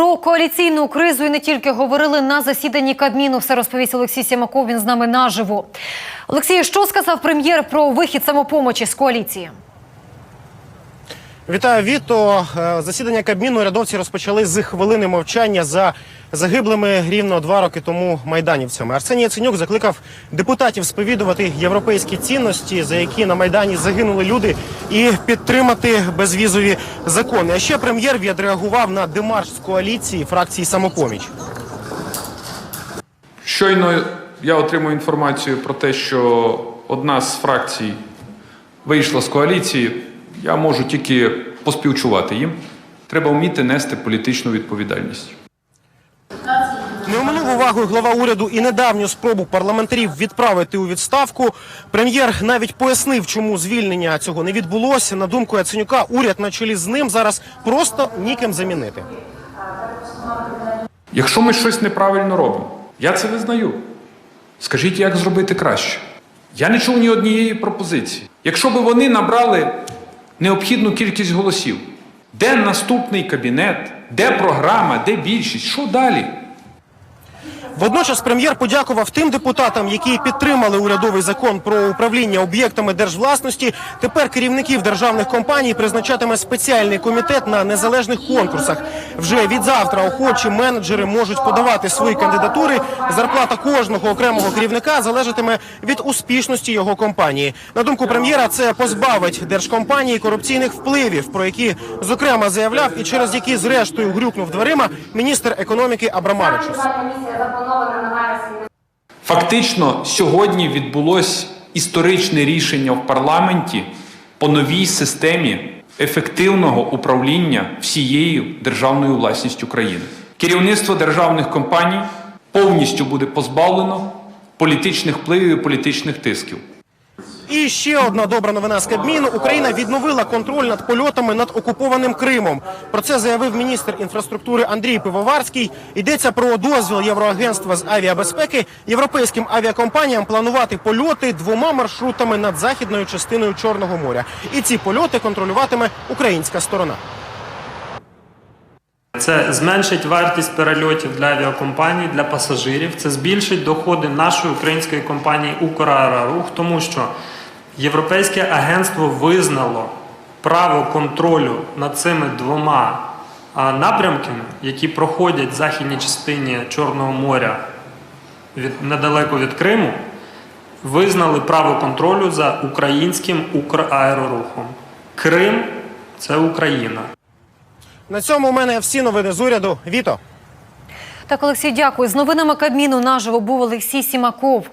Про коаліційну кризу і не тільки говорили на засіданні Кабміну. Все розповість Олексій Сімаков. Він з нами наживо. Олексій, що сказав прем'єр про вихід самопомочі з коаліції? Вітаю, Віто. Е, Засідання Кабміну рядовці розпочали з хвилини мовчання за загиблими рівно два роки тому майданівцями. Арсеній Яценюк закликав депутатів сповідувати європейські цінності, за які на майдані загинули люди, і підтримати безвізові закони. А ще прем'єр відреагував на демарш з коаліції фракції самопоміч. Щойно я отримую інформацію про те, що одна з фракцій вийшла з коаліції. Я можу тільки поспівчувати їм. Треба вміти нести політичну відповідальність. Не оминув увагою глава уряду і недавню спробу парламентарів відправити у відставку. Прем'єр навіть пояснив, чому звільнення цього не відбулося. На думку Яценюка, уряд на чолі з ним зараз просто ніким замінити. Якщо ми щось неправильно робимо, я це визнаю. Скажіть, як зробити краще? Я не чув ні однієї пропозиції. Якщо б вони набрали необхідну кількість голосів, де наступний кабінет, де програма, де більшість, що далі? Водночас прем'єр подякував тим депутатам, які підтримали урядовий закон про управління об'єктами держвласності. Тепер керівників державних компаній призначатиме спеціальний комітет на незалежних конкурсах. Вже від завтра охочі менеджери можуть подавати свої кандидатури. Зарплата кожного окремого керівника залежатиме від успішності його компанії. На думку прем'єра, це позбавить держкомпанії корупційних впливів, про які зокрема заявляв і через які зрештою грюкнув дверима міністр економіки Абрамавичус. Запланована на вересень. Фактично, сьогодні відбулось історичне рішення в парламенті по новій системі ефективного управління всією державною власністю країни. Керівництво державних компаній повністю буде позбавлено політичних впливів і політичних тисків. І ще одна добра новина з Кабміну. Україна відновила контроль над польотами над окупованим Кримом. Про це заявив міністр інфраструктури Андрій Пивоварський. Йдеться про дозвіл Євроагентства з авіабезпеки європейським авіакомпаніям планувати польоти двома маршрутами над західною частиною Чорного моря. І ці польоти контролюватиме українська сторона. Це зменшить вартість перельотів для авіакомпаній, для пасажирів. Це збільшить доходи нашої української компанії «Украерорух», тому що Європейське агентство визнало право контролю над цими двома напрямками, які проходять в західній частині Чорного моря від, недалеко від Криму, визнали право контролю за українським «Украерорухом». Крим це Україна. На цьому у мене всі новини з уряду. Віто. Так, Олексій, дякую. З новинами Кабміну наживо був Олексій Сімаков.